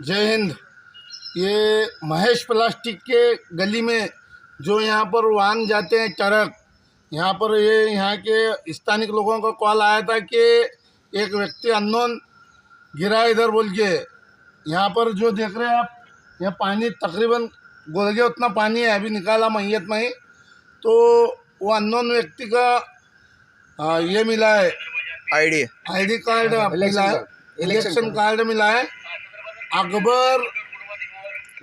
जय हिंद। ये महेश प्लास्टिक के गली में जो यहाँ पर वाहन जाते हैं ट्रक यहाँ पर ये यहाँ के स्थानिक लोगों का कॉल आया था कि एक व्यक्ति अननोन गिरा इधर बोल के। यहाँ पर जो देख रहे हैं आप यहाँ पानी तकरीबन गोलगे उतना पानी है अभी निकाला मैयत में ही। तो वो अननोन व्यक्ति का आ, ये मिला है। आयडी आईडी कार्ड मिला है। इलेक्शन कार्ड मिला है। अकबर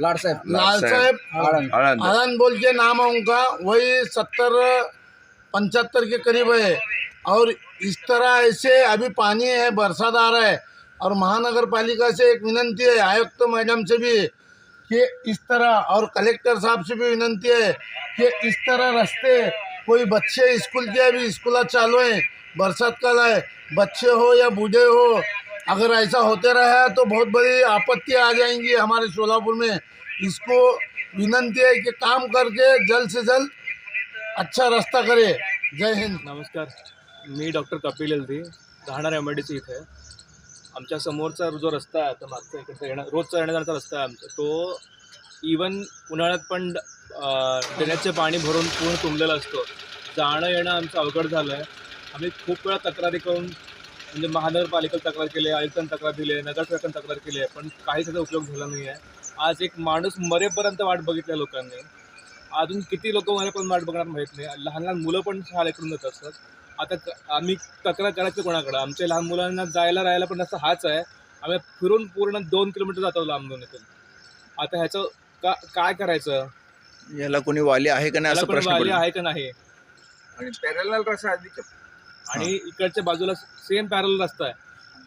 लाड साहेब. लाल साहेब. आनंद आनंद आनंद बोल के नाम है उनका. वही सत्तर पंचहत्तर के करीब है और इस तरह ऐसे अभी पानी है बरसात आ रहा है. और महानगर पालिका से एक विनंती है आयुक्त तो मैडम से भी कि इस तरह और कलेक्टर साहब से भी विनंती है कि इस तरह रास्ते कोई बच्चे स्कूल के अभी स्कूल चालू हैं बरसात काल है बच्चे हो या बूढ़े हो अगर ऐसा होते रहा तो बहुत बड़ी आपत्ति आ जाएंगी हमारे सोलापुर में। इसको विनंती है कि काम करके जल्द से जल्द अच्छा रास्ता करे। जय हिंद। नमस्कार। मी डॉक्टर कपिल एलधी राहणार एम डी सी इथे. आमच्या समोरचा जो रस्ता आहे आता मागचा इकडचा येणार रोजचा येण्याचा रस्ता आहे आमचा. तो इवन उन्हाळ्यात पण ड्रेनेजचे पाणी भरून पूर्ण तुंबलेला असतो. जाणं येणं आमचं अवघड झालं आहे आम्ही खूप वेळा तक्रारी करून म्हणजे महानगरपालिकेला तक्रार केली आहे आयुक्तांना तक्रार दिली आहे नगरसेवकांना तक्रार केली आहे पण काहीच त्याचा उपयोग झाला नाही आहे. आज एक माणूस मरेपर्यंत वाट बघितल्या लोकांनी. अजून किती लोक मरेपर्यंत वाट बघणार माहीत नाही. लहान लहान मुलं पण शाळेकडून जात असतात आता क- आम्ही तक्रार करायचं कोणाकडं? आमच्या लहान मुलांना जायला राहायला पण रस्ता हाच आहे. आम्ही फिरून पूर्ण दोन किलोमीटर जातो लांबून इथून. आता ह्याचं का काय करायचं? याला कोणी वाली आहे का नाही असं वाली आहे का नाही? आणि पॅरल रस्ता अधिक आणि इकडच्या बाजूला सेम पॅरल रस्ता आहे.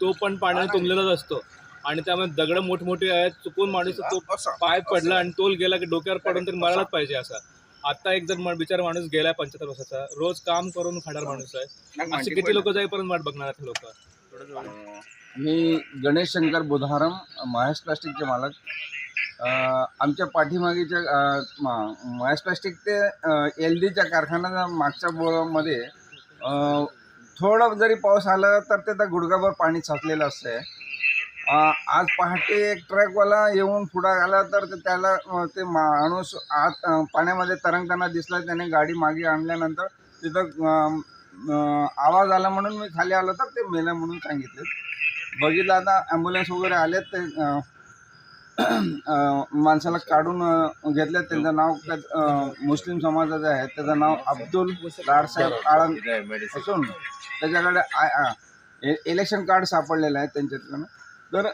तो पण पाण्याने तुंबलेलाच असतो. आणि त्यामुळे दगड मोठमोठे आहेत. चुकून माणूस तो पाय पडला आणि तोल गेला की डोक्यावर पडून तरी मरायलाच पाहिजे असा. आता एक जर म- बिचारा माणूस गेलाय पंच्याहत्तर वर्षाचा. रोज काम करून खाणार माणूस आहे. असे किती लोक जाईपर्यंत वाट बघणार आहेत लोक? मी गणेश शंकर बुधारम महेश प्लास्टिकचे मालक. आमच्या पाठीमागेच्या अं, म- महेश प्लास्टिक ते एल डीच्या कारखान्याच्या मागच्या बोळामध्ये थोडं जरी पाऊस आला तर तिथं गुडघाभर पाणी साचलेलं असते आज पहाटे एक ट्रकवाला येऊन पुढं आला तर ते त्याला ते माणूस आत पाण्यामध्ये तरंगताना दिसला त्याने गाडी मागे आणल्यानंतर तिथं आवाज आला म्हणून मी खाली आलो तर ते मेलं म्हणून सांगितले. बघितलं आता ॲम्ब्युलन्स वगैरे आलेत ते माणसाला काढून अं, घेतलं त्यांचं नाव मुस्लिम समाजाचं आहे. त्याचं नाव अब्दुल लाडसाहेब आळंद. असून त्याच्याकडे आय आ- ए- इलेक्शन कार्ड सापडलेलं आहे त्यांच्यातलं. तर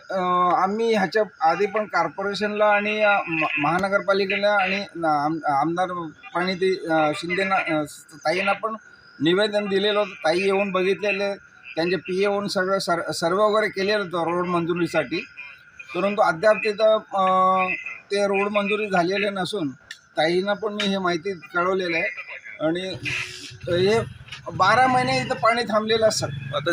आम्ही ह्याच्या आधी पण कॉर्पोरेशनला आणि म- महानगरपालिकेला आणि आम- आमदार प्रणिती ते शिंदेना ताईंना पण निवेदन दिलेलं होतं. ताई येऊन बघितलेले. त्यांचे पी येऊन सगळं सर सर्व वगैरे केलेलं होतं रोड मंजुरीसाठी. परंतु अद्याप तिथं ते रोड मंजुरी झालेले नसून ताईंना पण मी हे माहिती कळवलेलं आहे. आणि हे बारा महिने इथं पाणी थांबलेलं असतं. आता